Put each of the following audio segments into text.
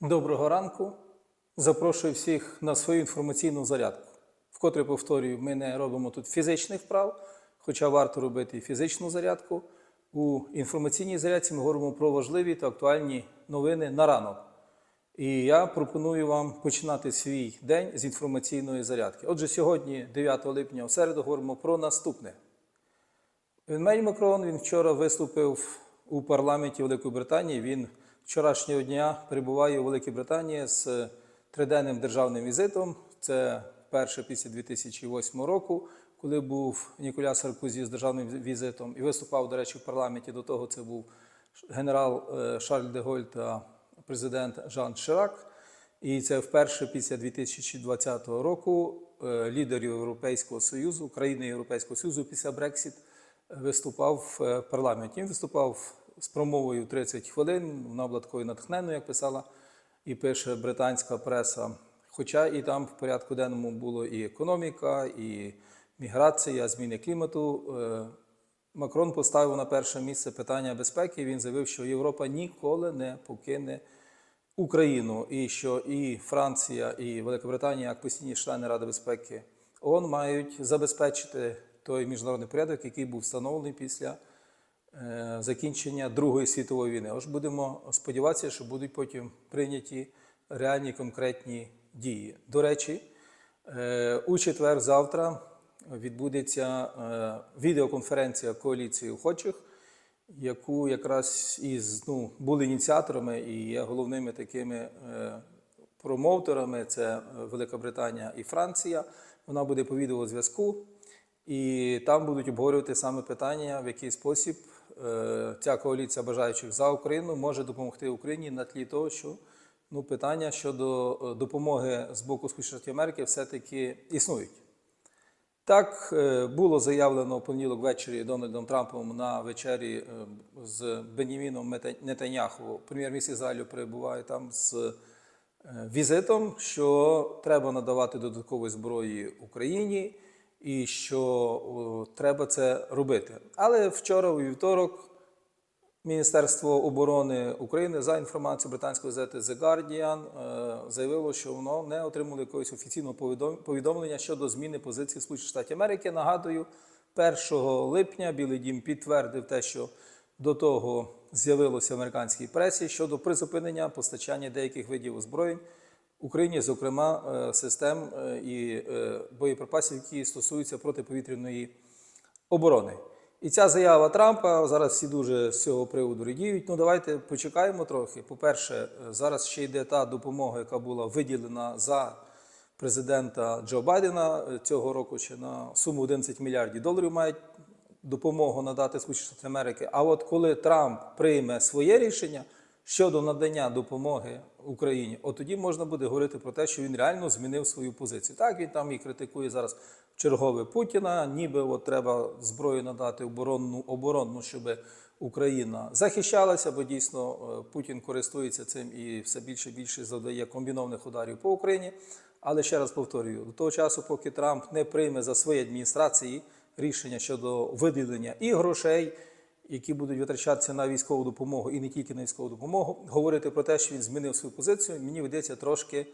Доброго ранку. Запрошую всіх на свою інформаційну зарядку. Вкотре повторюю, ми не робимо тут фізичних вправ, хоча варто робити і фізичну зарядку. У інформаційній зарядці ми говоримо про важливі та актуальні новини на ранок. І я пропоную вам починати свій день з інформаційної зарядки. Отже, сьогодні, 9 липня, у середу, говоримо про наступне. Еммануель Макрон він вчора виступив у парламенті Великої Британії. Він вчорашнього дня перебуває у Великій Британії з триденним державним візитом. Це перше після 2008 року, коли був Ніколя Саркозі з державним візитом і виступав, до речі, в парламенті. До того це був генерал е, Шарль де Голь та президент Жан Ширак. І це вперше після 2020 року е, лідерів Європейського Союзу, країни Європейського Союзу після Брексіт виступав в е, парламенті. Він виступав з промовою 30 хвилин. Вона була такою натхненною, як писала і пише британська преса. Хоча і там в порядку денному було і економіка, і міграція, зміни клімату. Е, Макрон поставив на перше місце питання безпеки. Він заявив, що Європа ніколи не покине Україну, і що і Франція, і Велика Британія, як постійні члени Ради безпеки ООН, мають забезпечити той міжнародний порядок, який був встановлений після закінчення Другої світової війни. Ось будемо сподіватися, що будуть потім прийняті реальні конкретні дії. До речі, е, у четвер завтра відбудеться е, відеоконференція коаліції охочих, яку якраз із ну, були ініціаторами і є головними такими е, промоутерами. Це е, Велика Британія і Франція. Вона буде по відеозв'язку. І там будуть обговорювати саме питання, в який спосіб е, ця коаліція бажаючих за Україну може допомогти Україні на тлі того, що ну, питання щодо е, допомоги з боку Сполучених Штатів Америки все-таки існують. Так е, було заявлено в понеділок ввечері Дональдом Трампом на вечері е, з Беніміном Нетаняху. Прем'єр-міністр Ізраїлю перебуває там з е, візитом, що треба надавати додаткової зброї Україні і що о, треба це робити. Але вчора, у вівторок, Міністерство оборони України за інформацією британської газети The Guardian е, заявило, що воно не отримало якогось офіційного повідомлення щодо зміни позиції Сполучених Штатів Америки. Нагадую, 1 липня Білий Дім підтвердив те, що до того з'явилося в американській пресі щодо призупинення постачання деяких видів озброєнь Україні, зокрема е, систем е, і е, боєприпасів, які стосуються протиповітряної оборони. І ця заява Трампа зараз всі дуже з цього приводу радіють. Ну давайте почекаємо трохи. По-перше, зараз ще йде та допомога, яка була виділена за президента Джо Байдена цього року. Ще на суму 11 мільярдів доларів мають допомогу надати Сполучені Штати Америки. А от коли Трамп прийме своє рішення щодо надання допомоги Україні, от тоді можна буде говорити про те, що він реально змінив свою позицію. Так він там і критикує зараз чергове Путіна, ніби от треба зброю надати оборонну оборонну, щоб Україна захищалася, бо дійсно е, Путін користується цим і все більше і більше завдає комбінованих ударів по Україні. Але ще раз повторюю, до того часу, поки Трамп не прийме за свої адміністрації рішення щодо виділення і грошей, які будуть витрачатися на військову допомогу і не тільки на військову допомогу, говорити про те, що він змінив свою позицію, мені видається трошки,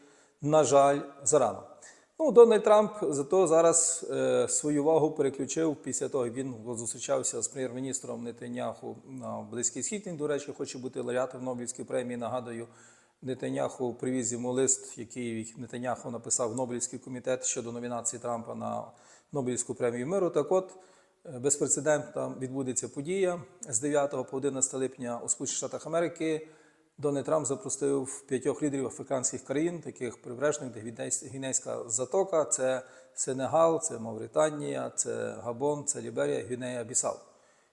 на жаль, зарано. Ну, Дональд Трамп зато зараз е, свою увагу переключив після того, як він зустрічався з прем'єр-міністром Нетаняху на Близький Схід. Він, до речі, хоче бути лауреатом Нобелівської премії. Нагадую, Нетаняху привіз йому лист, який Нетаняху написав Нобелівський комітет щодо номінації Трампа на Нобелівську премію миру. Так от, безпрецедентна відбудеться подія з 9 по 11 липня у Сполучених Штатах Америки. Дональд Трамп запросив п'ятьох лідерів африканських країн, таких прибережних, де Гвінейсь- Гвінейська затока, це Сенегал, це Мавританія, це Габон, це Ліберія, Гвінея, Бісау.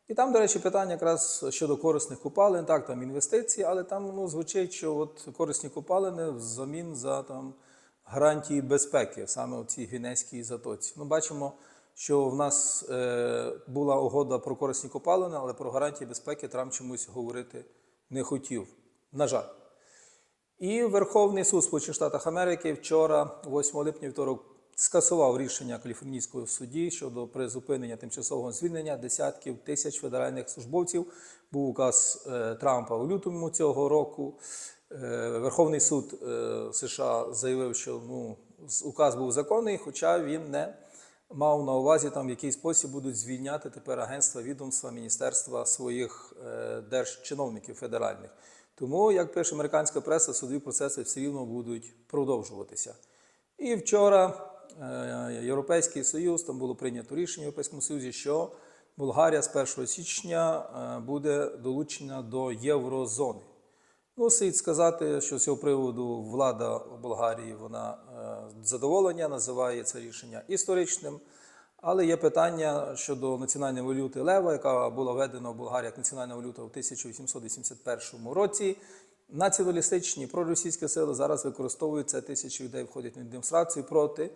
І там, до речі, питання якраз щодо корисних копалин, так, там інвестиції, але там ну, звучить, що от корисні копалини взамін за там, гарантії безпеки, саме у цій Гвінейській затоці. Ну, бачимо, що в нас е, була угода про корисні копалини, але про гарантії безпеки Трамп чомусь говорити не хотів. На жаль. І Верховний суд Сполучених Штатів Америки вчора, 8 липня, вівторок, скасував рішення Каліфорнійського судді щодо призупинення тимчасового звільнення десятків тисяч федеральних службовців. Був указ е, Трампа у лютому цього року. Е, Верховний суд е, США заявив, що ну, указ був законний, хоча він не мав на увазі там, в який спосіб будуть звільняти тепер агентства, відомства, міністерства своїх е, держчиновників федеральних. Тому, як пише американська преса, судові процеси все рівно будуть продовжуватися. І вчора е, Європейський Союз, там було прийнято рішення в Європейському Союзі, що Болгарія з 1 січня е, буде долучена до єврозони. Ну, слід сказати, що з цього приводу влада Болгарії вона е, задоволення називає це рішення історичним. Але є питання щодо національної валюти лева, яка була введена в Болгарії як національна валюта у 1881 році. Націоналістичні проросійські сили зараз використовують це. Тисячі людей входять на демонстрацію проти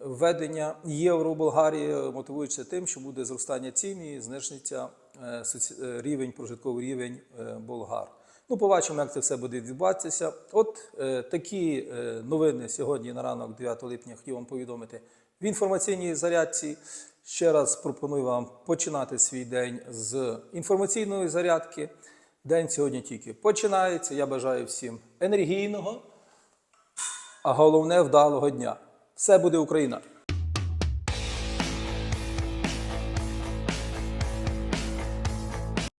введення євро в Болгарії, мотивуючи тим, що буде зростання цін і знижиться е, е, рівень, прожитковий рівень болгар. Ну, побачимо, як це все буде відбуватися. От е, такі е, новини сьогодні на ранок, 9 липня, хотів вам повідомити в інформаційній зарядці. Ще раз пропоную вам починати свій день з інформаційної зарядки. День сьогодні тільки починається. Я бажаю всім енергійного, а головне вдалого дня. Все буде Україна!